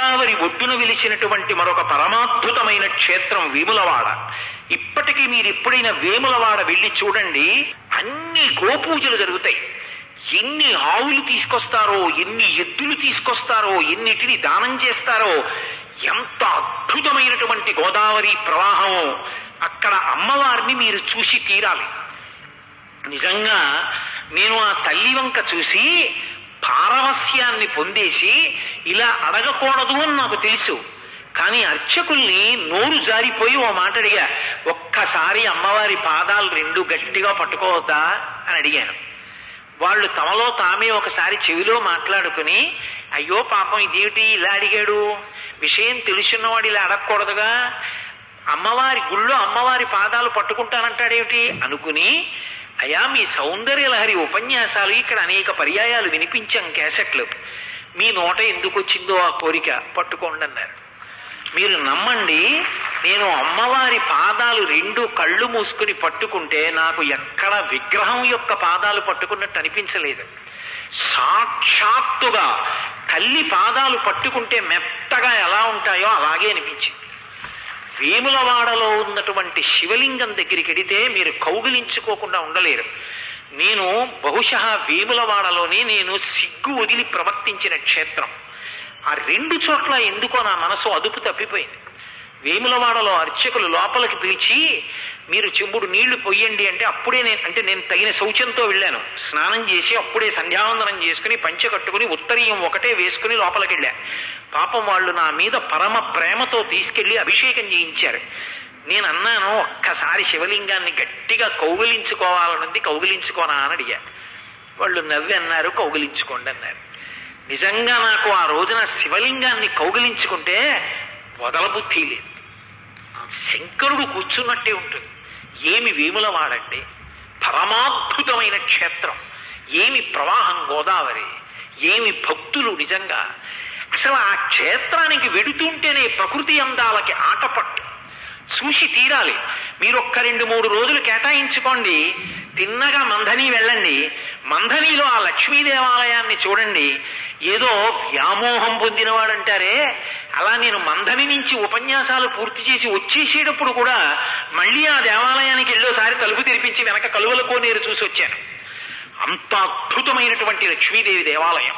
గోదావరి ఒడ్డున వెలిసినటువంటి మరొక పరమాద్భుతమైన క్షేత్రం వేములవాడ. ఇప్పటికీ మీరు ఎప్పుడైనా వేములవాడ వెళ్ళి చూడండి అన్ని గోపూజలు జరుగుతాయి. ఎన్ని ఆవులు తీసుకొస్తారో ఎన్ని ఎద్దులు తీసుకొస్తారో ఎన్నిటిని దానం చేస్తారో ఎంత అద్భుతమైనటువంటి గోదావరి ప్రవాహం అక్కడ అమ్మవారిని మీరు చూసి తీరాలి. నిజంగా నేను ఆ తల్లి వంక చూసి పారవస్యాన్ని పొందేసి ఇలా అడగకూడదు అని నాకు తెలుసు. కానీ అర్చకుల్ని నోరు జారిపోయి ఓ మాట అడిగా ఒక్కసారి అమ్మవారి పాదాలు రెండు గట్టిగా పట్టుకోవద్దా? అని అడిగాను. వాళ్ళు తమలో తామే ఒకసారి చెవిలో మాట్లాడుకుని అయ్యో పాపం ఇదేమిటి? ఇలా అడిగాడు. విషయం తెలుసున్నవాడు ఇలా అడగకూడదుగా. అమ్మవారి గుళ్ళో అమ్మవారి పాదాలు పట్టుకుంటానంటాడేమిటి? అనుకుని అయా మీ సౌందర్య లహరి ఉపన్యాసాలు ఇక్కడ అనేక పర్యాయాలు వినిపించాం క్యాసెట్లు. మీ నోట ఎందుకు వచ్చిందో ఆ కోరిక పట్టుకోండి అన్నారు మీరు నమ్మండి నేను అమ్మవారి పాదాలు రెండు కళ్ళు మూసుకుని పట్టుకుంటే నాకు ఎక్కడ విగ్రహం యొక్క పాదాలు పట్టుకున్నట్టు అనిపించలేదు. సాక్షాత్తుగా తల్లి పాదాలు పట్టుకుంటే మెత్తగా ఎలా ఉంటాయో అలాగే అనిపించింది. వేములవాడలో ఉన్నటువంటి శివలింగం దగ్గరికి వెడితే మీరు కౌగిలించుకోకుండా ఉండలేరు. నేను బహుశా వేములవాడలోనే నేను సిగ్గు వదిలి ప్రవర్తించిన క్షేత్రం. ఆ రెండు చోట్ల ఎందుకో నా మనసు అదుపు తప్పిపోయింది. వేములవాడలో అర్చకులు లోపలికి పిలిచి మీరు చెంబుడు నీళ్ళు పొయ్యండి అంటే అప్పుడే నేను అంటే నేను తగిన శౌచంతో వెళ్ళాను. స్నానం చేసి అప్పుడే సంధ్యావందనం చేసుకుని పంచె కట్టుకుని ఉత్తరీయం ఒకటే వేసుకుని లోపలికి వెళ్ళా. పాపం వాళ్ళు నా మీద పరమ ప్రేమతో తీసుకెళ్ళి అభిషేకం చేయించారు. నేను అన్నాను ఒక్కసారి శివలింగాన్ని గట్టిగా కౌగిలించుకోవాలనుంది కౌగిలించుకోనా అని అడిగా. వాళ్ళు నవ్వి అన్నారు కౌగిలించుకోండి అన్నారు. నిజంగా నాకు ఆ రోజున శివలింగాన్ని కౌగిలించుకుంటే వదలబుద్ధి లేదు. శంకరుడు కూర్చున్నట్టే ఉంటుంది. ఏమి వేములవాడండి పరమాద్భుతమైన క్షేత్రం ఏమి ప్రవాహం గోదావరి ఏమి భక్తులు నిజంగా. అసలు ఆ క్షేత్రానికి వెడుతుంటేనే ప్రకృతి అందాలకి ఆటపట్టు. చూసి తీరాలి. మీరు ఒక్క రెండు మూడు రోజులు కేటాయించుకోండి. తిన్నగా మంధని వెళ్ళండి. మంధనిలో ఆ లక్ష్మీ దేవాలయాన్ని చూడండి. ఏదో వ్యామోహం పొందినవాడంటారే. అలా నేను మంధని నుంచి ఉపన్యాసాలు పూర్తి చేసి వచ్చేసేటప్పుడు కూడా మళ్ళీ ఆ దేవాలయానికి వెళ్ళోసారి తలుపు తెరిపించి వెనక కలువలకో కోనేరు చూసి వచ్చాను అంత అద్భుతమైనటువంటి లక్ష్మీదేవి దేవాలయం.